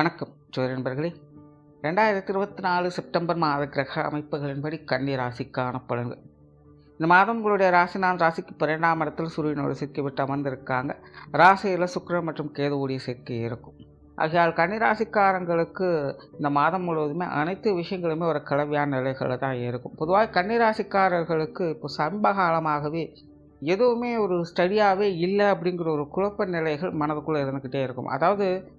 வணக்கம் ஜோதி நண்பர்களே. ரெண்டாயிரத்தி இருபத்தி நாலு செப்டம்பர் மாத கிரக அமைப்புகளின்படி கன்னி ராசிக்கான பலன்கள். இந்த மாதம் உங்களுடைய ராசினால் ராசிக்கு பன்னெண்டாம் இடத்தில் சூரியனோடு சிக்கிவிட்டு அமர்ந்திருக்காங்க. ராசியில் சுக்கரன் மற்றும் கேதுவுடைய சேர்க்கை இருக்கும். ஆகையால் கன்னிராசிக்காரங்களுக்கு இந்த மாதம் முழுவதுமே அனைத்து விஷயங்களுமே ஒரு கலவையான நிலைகளில் தான் இருக்கும். பொதுவாக கன்னிராசிக்காரர்களுக்கு இப்போ சமீப காலமாகவே எதுவுமே ஒரு ஸ்டடியாகவே இல்லை அப்படிங்கிற ஒரு குழப்ப நிலைகள் மனதுக்குள்ளே இருந்துக்கிட்டே இருக்கும். அதாவது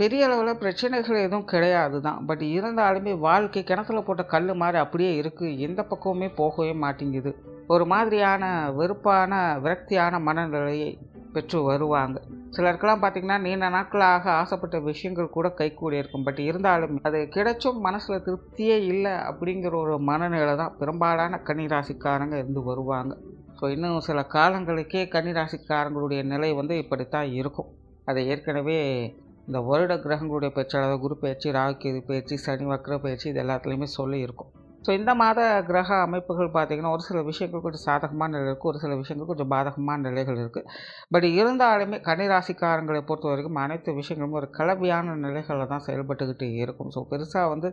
பெரிய அளவில் பிரச்சனைகள் எதுவும் கிடையாது தான் பட் இருந்தாலுமே வாழ்க்கை கிணத்துல போட்ட கல் மாதிரி அப்படியே இருக்குது எந்த பக்கமுமே போகவே மாட்டேங்குது. ஒரு மாதிரியான வெறுப்பான விரக்தியான மனநிலையை பெற்று வருவாங்க. சிலருக்கெல்லாம் பார்த்திங்கன்னா நீண்ட நாட்களாக ஆசைப்பட்ட விஷயங்கள் கூட கைகூடி இருக்கும். பட் இருந்தாலும் அது கிடைச்சும் மனசில் திருப்தியே இல்லை அப்படிங்கிற ஒரு மனநிலை தான் பெரும்பாலான கன்னிராசிக்காரங்க இருந்து வருவாங்க. ஸோ இன்னும் சில காலங்களுக்கே கன்னிராசிக்காரங்களுடைய நிலை வந்து இப்படித்தான் இருக்கும். அதை ஏற்கனவே இந்த வருட கிரகங்களுடைய பயிற்சி அதாவது குரு பயிற்சி ராகுகேது பயிற்சி சனி வக்ர பயிற்சி இது எல்லாத்துலேயுமே சொல்லி இருக்கும் ஸோ இந்த மாத கிரக அமைப்புகள் பார்த்திங்கன்னா ஒரு சில விஷயங்கள் கொஞ்சம் சாதகமான நிலை இருக்குது ஒரு சில விஷயங்கள் கொஞ்சம் பாதகமான நிலைகள் இருக்குது பட் இருந்தாலுமே கன்னிராசிக்காரங்களை பொறுத்த வரைக்கும் அனைத்து விஷயங்களும் ஒரு கலவையான நிலைகளில் தான் செயல்பட்டுக்கிட்டு இருக்கும். ஸோ பெருசாக வந்து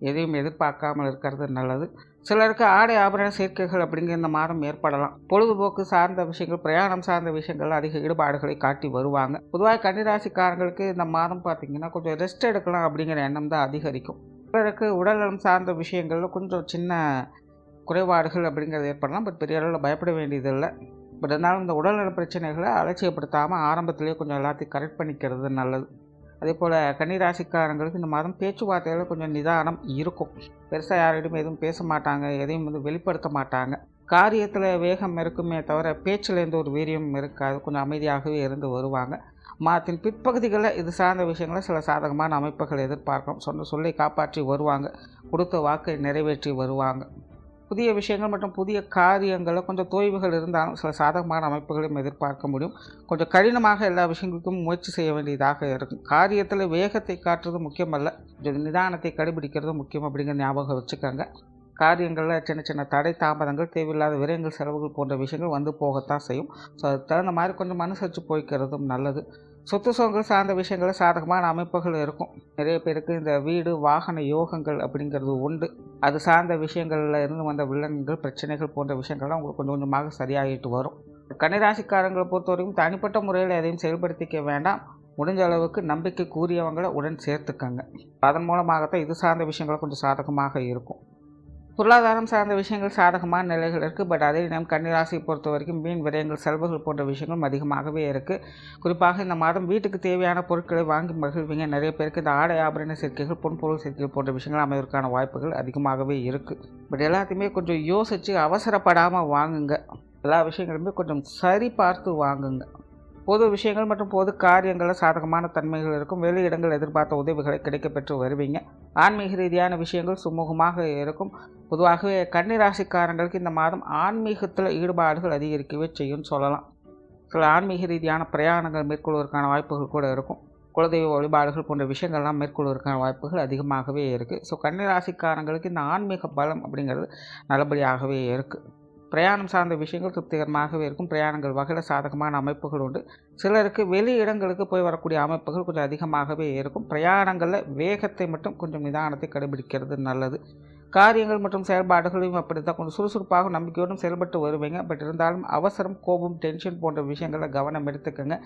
எதையும் எதிர்பார்க்காமல் இருக்கிறது நல்லது. சிலருக்கு ஆடை ஆபரண சேர்க்கைகள் அப்படிங்கிற இந்த மாதம் ஏற்படலாம். பொழுதுபோக்கு சார்ந்த விஷயங்கள் பிரயாணம் சார்ந்த விஷயங்கள் அதிக ஈடுபாடுகளை காட்டி வருவாங்க. பொதுவாக கன்னிராசிக்காரங்களுக்கு இந்த மாதம் பார்த்திங்கன்னா கொஞ்சம் ரெஸ்ட் எடுக்கலாம் அப்படிங்கிற எண்ணம் தான் அதிகரிக்கும். சிலருக்கு உடல்நலம் சார்ந்த விஷயங்களில் கொஞ்சம் சின்ன குறைபாடுகள் அப்படிங்கிறது ஏற்படலாம். பட் பெரிய அளவில் பயப்பட வேண்டியதில்லை. பட் இருந்தாலும் இந்த உடல்நல பிரச்சனைகளை அலட்சியப்படுத்தாமல் ஆரம்பத்திலேயே கொஞ்சம் எல்லாத்தையும் கரெக்ட் பண்ணிக்கிறது நல்லது. அதே போல் கன்னிராசிக்காரங்களுக்கு இந்த மாதம் பேச்சுவார்த்தையில் கொஞ்சம் நிதானம் இருக்கும். பெருசாக யாரிடம் எதுவும் பேச மாட்டாங்க எதையும் வந்து வெளிப்படுத்த மாட்டாங்க. காரியத்தில் வேகம் இருக்குமே தவிர பேச்சில் எந்த ஒரு வீரியம் இருக்காது. கொஞ்சம் அமைதியாகவே இருந்து வருவாங்க. மாதத்தின் பிற்பகுதிகளில் இது சார்ந்த விஷயங்களை சில சாதகமான அமைப்புகள் எதிர்பார்க்கும். சொன்ன சொல்லை காப்பாற்றி வருவாங்க. கொடுத்த வாக்கை நிறைவேற்றி வருவாங்க. புதிய விஷயங்கள் மற்றும் புதிய காரியங்களில் கொஞ்சம் தொய்வுகள் இருந்தாலும் சில சாதகமான அமைப்புகளையும் எதிர்பார்க்க முடியும். கொஞ்சம் கடினமாக எல்லா விஷயங்களுக்கும் முயற்சி செய்ய வேண்டியதாக இருக்கும். காரியத்தில் வேகத்தை காட்டுறது முக்கியமல்ல. கொஞ்சம் நிதானத்தை கடைபிடிக்கிறது முக்கியம் அப்படிங்கிற ஞாபகம் வச்சுக்கோங்க. காரியங்களில் சின்ன சின்ன தடை தாமதங்கள் தேவையில்லாத விரயங்கள் செலவுகள் போன்ற விஷயங்கள் வந்து போகத்தான் செய்யும். ஸோ அதுக்கு தகுந்த மாதிரி கொஞ்சம் மனசரிச்சு போய்க்கிறதும் நல்லது. சொத்து சுகங்கள் சார்ந்த விஷயங்களில் சாதகமான அமைப்புகள் இருக்கும். நிறைய பேருக்கு இந்த வீடு வாகன யோகங்கள் அப்படிங்கிறது உண்டு. அது சார்ந்த விஷயங்களில் இருந்து வந்த விலங்குகள் பிரச்சனைகள் போன்ற விஷயங்கள்லாம் உங்களுக்கு கொஞ்சம் கொஞ்சமாக சரியாகிட்டு வரும். கன்னிராசிக்காரங்களை பொறுத்த வரைக்கும் தனிப்பட்ட முறையில் எதையும் செயல்படுத்திக்க வேண்டாம். முடிஞ்ச அளவுக்கு நம்பிக்கை கூறியவங்களை உடன் சேர்த்துக்கங்க. அதன் மூலமாகத்தான் இது சார்ந்த விஷயங்கள் கொஞ்சம் சாதகமாக இருக்கும். பொருளாதாரம் சார்ந்த விஷயங்கள் சாதகமான நிலைகள் இருக்குது பட் அதே நேரம் கன்னிராசியை பொறுத்த வரைக்கும் மீன் விரயங்கள் செலவுகள் போன்ற விஷயங்களும் அதிகமாகவே இருக்குது குறிப்பாக இந்த மாதம் வீட்டுக்கு தேவையான பொருட்களை வாங்கி மகிழ்வீங்க நிறைய பேருக்கு இந்த ஆடை ஆபரண சேர்க்கைகள் பொன்பொருள் சேர்க்கைகள் போன்ற விஷயங்கள் அமைவதற்கான வாய்ப்புகள் அதிகமாகவே இருக்குது பட் எல்லாத்தையுமே கொஞ்சம் யோசித்து அவசரப்படாமல் வாங்குங்க. எல்லா விஷயங்களுமே கொஞ்சம் சரி பார்த்து வாங்குங்க. பொது விஷயங்கள் மற்றும் பொது காரியங்களில் சாதகமான தன்மைகள் இருக்கும். வெளியிடங்கள் எதிர்பார்த்த உதவிகளை கிடைக்கப்பெற்று வருவீங்க. ஆன்மீக ரீதியான விஷயங்கள் சுமூகமாக இருக்கும். பொதுவாகவே கன்னிராசிக்காரங்களுக்கு இந்த மாதம் ஆன்மீகத்தில் ஈடுபாடுகள் அதிகரிக்கவே செய்யும்னு சொல்லலாம். சில ஆன்மீக ரீதியான பிரயாணங்கள் மேற்கொள்வதற்கான வாய்ப்புகள் கூட இருக்கும். குலதெய்வ வழிபாடுகள் போன்ற விஷயங்கள்லாம் மேற்கொள்வதற்கான வாய்ப்புகள் அதிகமாகவே இருக்குது ஸோ கன்னிராசிக்காரங்களுக்கு இந்த ஆன்மீக பலம் அப்படிங்கிறது நல்லபடியாகவே இருக்குது பிரயாணம் சார்ந்த விஷயங்கள் திருப்திகரமாகவே இருக்கும். பிரயாணங்கள் வகையில் சாதகமான அமைப்புகள் உண்டு. சிலருக்கு வெளி இடங்களுக்கு போய் வரக்கூடிய அமைப்புகள் கொஞ்சம் அதிகமாகவே இருக்கும். பிரயாணங்களில் வேகத்தை மட்டும் கொஞ்சம் நிதானத்தை கடைபிடிக்கிறது நல்லது. காரியங்கள் மற்றும் செயல்பாடுகளையும் அப்படி தான் கொஞ்சம் சுறுசுறுப்பாக நம்பிக்கையோடும் செயல்பட்டு வருவீங்க. பட் இருந்தாலும் அவசரம் கோபம் டென்ஷன் போன்ற விஷயங்களில் கவனம் எடுத்துக்கோங்க.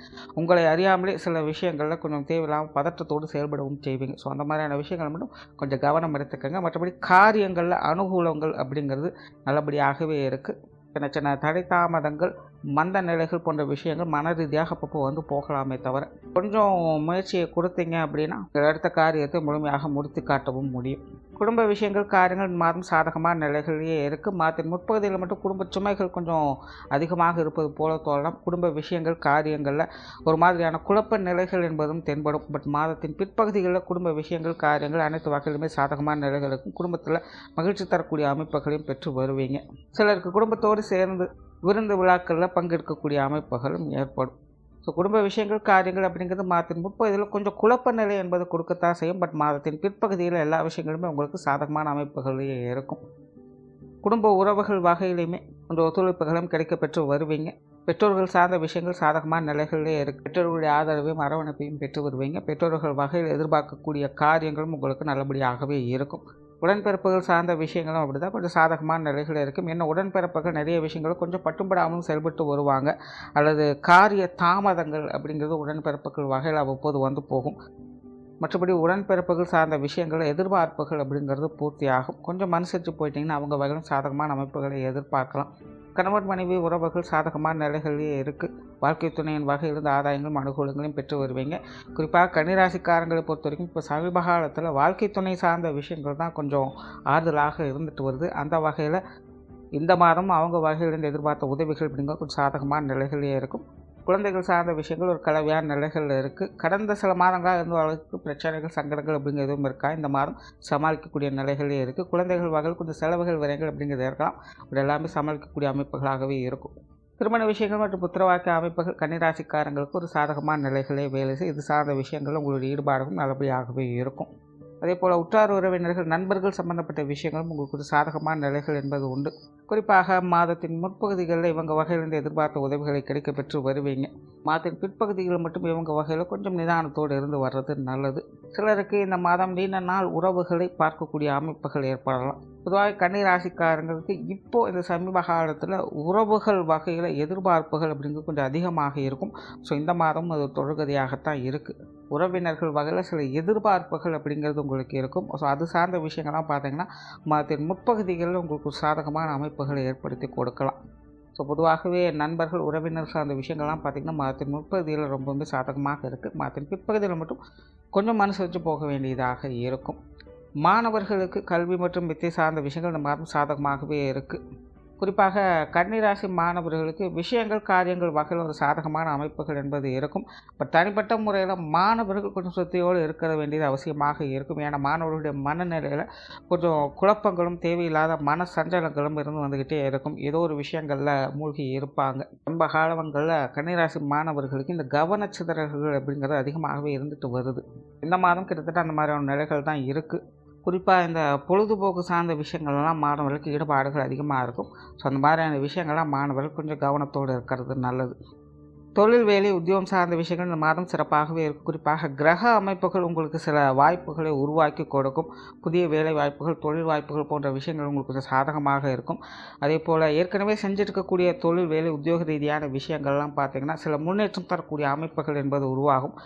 உங்களை அறியாமலே சில விஷயங்களில் கொஞ்சம் தேவையில்லாமல் பதற்றத்தோடு செயல்படவும் செய்வீங்க. ஸோ அந்த மாதிரியான விஷயங்கள் மட்டும் கொஞ்சம் கவனம் எடுத்துக்கோங்க. மற்றபடி காரியங்களில் அனுகூலங்கள் அப்படிங்கிறது நல்லபடியாகவே இருக்குது சின்ன சின்ன தடை தாமதங்கள் மந்த நிலைகள் போன்ற விஷயங்கள் மன ரீதியாக அப்பப்போ வந்து போகலாமே தவிர கொஞ்சம் முயற்சியை கொடுத்தீங்க அப்படின்னா அடுத்த காரியத்தை முழுமையாக முடித்து காட்டவும் முடியும். குடும்ப விஷயங்கள் காரியங்கள் மாதம் சாதகமான நிலைகளிலேயே இருக்குது மாதத்தின் முற்பகுதியில் மட்டும் குடும்ப சுமைகள் கொஞ்சம் அதிகமாக இருப்பது போல தோணலாம் குடும்ப விஷயங்கள் காரியங்களில் ஒரு மாதிரியான குழப்ப நிலைகள் என்பதும் தென்படும். பட் மாதத்தின் பிற்பகுதிகளில் குடும்ப விஷயங்கள் காரியங்கள் அனைத்து வகையிலுமே சாதகமான நிலைகளுக்கும் குடும்பத்தில் மகிழ்ச்சி தரக்கூடிய அமைப்புகளையும் பெற்று வருவீங்க. சிலருக்கு குடும்பத்தோடு சேர்ந்து விருந்து விழாக்களில் பங்கெடுக்கக்கூடிய அமைப்புகளும் ஏற்படும். ஸோ குடும்ப விஷயங்கள் காரியங்கள் அப்படிங்கிறது மாதத்தின் முற்போ இதில் கொஞ்சம் குழப்ப நிலை என்பது கொடுக்கத்தான் செய்யும். பட் மாதத்தின் பிற்பகுதியில் எல்லா விஷயங்களுமே உங்களுக்கு சாதகமான அமைப்புகளே இருக்கும். குடும்ப உறவுகள் வகையிலையுமே கொஞ்சம் ஒத்துழைப்புகளும் கிடைக்கப்பெற்று வருவீங்க. பெற்றோர்கள் சார்ந்த விஷயங்கள் சாதகமான நிலைகளிலே இருக்குது பெற்றோர்களுடைய ஆதரவையும் அரவணைப்பையும் பெற்று வருவீங்க. பெற்றோர்கள் வகையில் எதிர்பார்க்கக்கூடிய காரியங்களும் உங்களுக்கு நல்லபடியாகவே இருக்கும். உடன்பிறப்புகள் சார்ந்த விஷயங்களும் அப்படி தான் கொஞ்சம் சாதகமான நிலைகள் இருக்கும். என்ன உடன்பிறப்புகள் நிறைய விஷயங்களும் கொஞ்சம் பட்டுப்படாமலும் செயல்பட்டு வருவாங்க. அல்லது காரிய தாமதங்கள் அப்படிங்கிறது உடன்பிறப்புகள் வகையில் அவ்வப்போது வந்து போகும். மற்றபடி உடன்பிறப்புகள் சார்ந்த விஷயங்கள் எதிர்பார்ப்புகள் அப்படிங்கிறது பூர்த்தியாகும். கொஞ்சம் மனுசரித்து போயிட்டிங்கன்னா அவங்க வகையிலும் சாதகமான அமைப்புகளை எதிர்பார்க்கலாம். கணவன் மனைவி உறவுகள் சாதகமான நிலைகளிலே இருக்குது வாழ்க்கை துணையின் இருந்த ஆதாயங்களும் அனுகூலங்களையும் பெற்று வருவீங்க. குறிப்பாக கன்னிராசிக்காரங்களை பொறுத்த வரைக்கும் இப்போ சமீப காலத்தில் வாழ்க்கை துணை சார்ந்த விஷயங்கள் தான் கொஞ்சம் ஆறுதலாக இருந்துட்டு வருது. அந்த வகையில் இந்த மாதம் அவங்க வகையிலிருந்து எதிர்பார்த்த உதவிகள் அப்படிங்கிற கொஞ்சம் சாதகமான நிலைகளே இருக்கும். குழந்தைகள் சார்ந்த விஷயங்கள் ஒரு கலவையான நிலைகளில் இருக்குது கடந்த சில மாதங்களாக இருந்த அளவுக்கு பிரச்சனைகள் சங்கடங்கள் அப்படிங்கிற எதுவும் இருக்கா? இந்த மாதம் சமாளிக்கக்கூடிய நிலைகளே இருக்குது குழந்தைகள் வகையில் கொஞ்சம் செலவுகள் விரைகள் அப்படிங்கிறது இருக்கலாம். இது எல்லாமே சமாளிக்கக்கூடிய அமைப்புகளாகவே இருக்கும். திருமண விஷயங்கள் மற்றும் புத்திரவாக்கிய அமைப்புகள் கன்னிராசிக்காரங்களுக்கு ஒரு சாதகமான நிலைகளே வேலை செய்து இது சார்ந்த விஷயங்கள் உங்களுடைய ஈடுபாடும் நல்லபடியாகவே இருக்கும். அதே போல் உற்றார் உறவினர்கள் நண்பர்கள் சம்பந்தப்பட்ட விஷயங்களும் உங்களுக்கு ஒரு சாதகமான நிலைகள் என்பது உண்டு. குறிப்பாக மாதத்தின் முற்பகுதிகளில் இவங்க வகையிலிருந்து எதிர்பார்த்த உதவிகளை கிடைக்க பெற்று வருவீங்க. மாதத்தின் பிற்பகுதிகளில் மட்டும் இவங்க வகையில் கொஞ்சம் நிதானத்தோடு இருந்து வர்றது நல்லது. சிலருக்கு இந்த மாதம் நீண்ட நாள் உறவுகளை பார்க்கக்கூடிய அமைப்புகள் ஏற்படலாம். பொதுவாக கன்னிராசிக்காரங்களுக்கு இப்போது இந்த சமீப காலத்தில் உறவுகள் வகையில் எதிர்பார்ப்புகள் அப்படிங்கிறது கொஞ்சம் அதிகமாக இருக்கும். ஸோ இந்த மாதம் அது தொழுகதியாகத்தான் இருக்குது உறவினர்கள் வகையில் சில எதிர்பார்ப்புகள் அப்படிங்கிறது உங்களுக்கு இருக்கும். ஸோ அது சார்ந்த விஷயங்கள்லாம் பார்த்தீங்கன்னா மாதத்தின் முற்பகுதிகளில் உங்களுக்கு சாதகமான அமைப்புகளை ஏற்படுத்தி கொடுக்கலாம். ஸோ பொதுவாகவே நண்பர்கள் உறவினர் சார்ந்த விஷயங்கள்லாம் பார்த்திங்கன்னா மாதத்தின் முற்பகுதியில் ரொம்பவுமே சாதகமாக இருக்குது மாதத்தின் பிற்பகுதியில் மட்டும் கொஞ்சம் மனசு வச்சு போக வேண்டியதாக இருக்கும். மாணவர்களுக்கு கல்வி மற்றும் வித்தை சார்ந்த விஷயங்கள் இந்த மாதம் சாதகமாகவே இருக்குது குறிப்பாக கன்னிராசி மாணவர்களுக்கு விஷயங்கள் காரியங்கள் வகையில் ஒரு சாதகமான அமைப்புகள் என்பது இருக்கும். பட் தனிப்பட்ட முறையில் மாணவர்கள் கொஞ்சம் சுத்தியோடு இருக்கிற வேண்டியது அவசியமாக இருக்கும். ஏன்னா மாணவர்களுடைய மனநிலையில் கொஞ்சம் குழப்பங்களும் தேவையில்லாத மன சஞ்சலங்களும் இருந்து வந்துக்கிட்டே இருக்கும். ஏதோ ஒரு விஷயங்களில் மூழ்கி இருப்பாங்க. ரொம்ப காலங்களில் கன்னிராசி மாணவர்களுக்கு இந்த கவனச்சிதறல்கள் அப்படிங்கிறது அதிகமாகவே இருந்துட்டு வருது. இந்த மாதம் கிட்டத்தட்ட அந்த மாதிரியான நிலைகள் தான் இருக்குது குறிப்பாக இந்த பொழுதுபோக்கு சார்ந்த விஷயங்கள்லாம் மாணவர்களுக்கு ஈடுபாடுகள் அதிகமாக இருக்கும். ஸோ அந்த மாதிரியான விஷயங்கள்லாம் மாணவர்கள் கொஞ்சம் கவனத்தோடு இருக்கிறது நல்லது. தொழில் வேலை உத்தியோகம் சார்ந்த விஷயங்கள் இந்த மாதம் சிறப்பாகவே இருக்கும். குறிப்பாக கிரக அமைப்புகள் உங்களுக்கு சில வாய்ப்புகளை உருவாக்கி கொடுக்கும். புதிய வேலை வாய்ப்புகள் தொழில் வாய்ப்புகள் போன்ற விஷயங்கள் உங்களுக்கு கொஞ்சம் சாதகமாக இருக்கும். அதே போல் ஏற்கனவே செஞ்சுருக்கக்கூடிய தொழில் வேலை உத்தியோக ரீதியான விஷயங்கள்லாம் பார்த்திங்கன்னா சில முன்னேற்றம் தரக்கூடிய அமைப்புகள் என்பது உருவாகும்.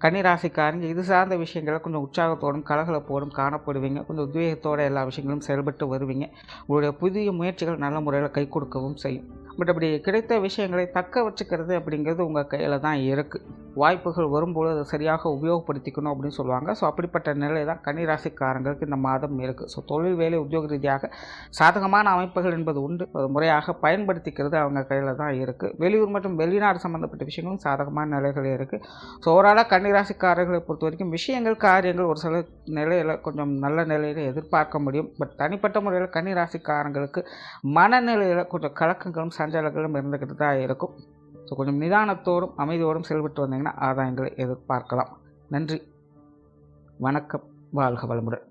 கன்னிராசிக்காரங்க இது சார்ந்த விஷயங்களை கொஞ்சம் உற்சாகத்தோடும் கலகலப்போடும் காணப்படுவீங்க. கொஞ்சம் உத்வேகத்தோடு எல்லா விஷயங்களும் செயல்பட்டு வருவீங்க. உங்களுடைய புதிய முயற்சிகள் நல்ல முறையில் கை கொடுக்கவும் செய்யும். பட் அப்படி கிடைத்த விஷயங்களை தக்க வச்சுக்கிறது அப்படிங்கிறது உங்கள் கையில் தான் இருக்குது வாய்ப்புகள் வரும்போது அதை சரியாக உபயோகப்படுத்திக்கணும் அப்படின்னு சொல்லுவாங்க. ஸோ அப்படிப்பட்ட நிலை தான் கன்னிராசிக்காரங்களுக்கு இந்த மாதம் இருக்குது ஸோ தொழில் வேலை உத்தியோக ரீதியாக சாதகமான அமைப்புகள் என்பது உண்டு. அது முறையாக பயன்படுத்திக்கிறது அவங்க கையில் தான் இருக்குது வெளியூர் மற்றும் வெளிநாடு சம்மந்தப்பட்ட விஷயங்களும் சாதகமான நிலைகள் இருக்குது ஸோ ஓவராலாக கன்னிராசிக்காரர்களை பொறுத்த வரைக்கும் விஷயங்கள் காரியங்கள் ஒரு சில நிலையில் கொஞ்சம் நல்ல நிலையில் எதிர்பார்க்க முடியும். பட் தனிப்பட்ட முறையில் கன்னிராசிக்காரங்களுக்கு மனநிலையில் கொஞ்சம் கலக்கங்களும் சஞ்சலங்களும் இருந்துக்கிட்டு தான் இருக்கும். ஸோ கொஞ்சம் நிதானத்தோடும் அமைதியோடும் செயல்பட்டு வந்தீங்கன்னா ஆதாயங்களை எதிர்பார்க்கலாம். நன்றி. வணக்கம். வாழ்க வளமுடன்.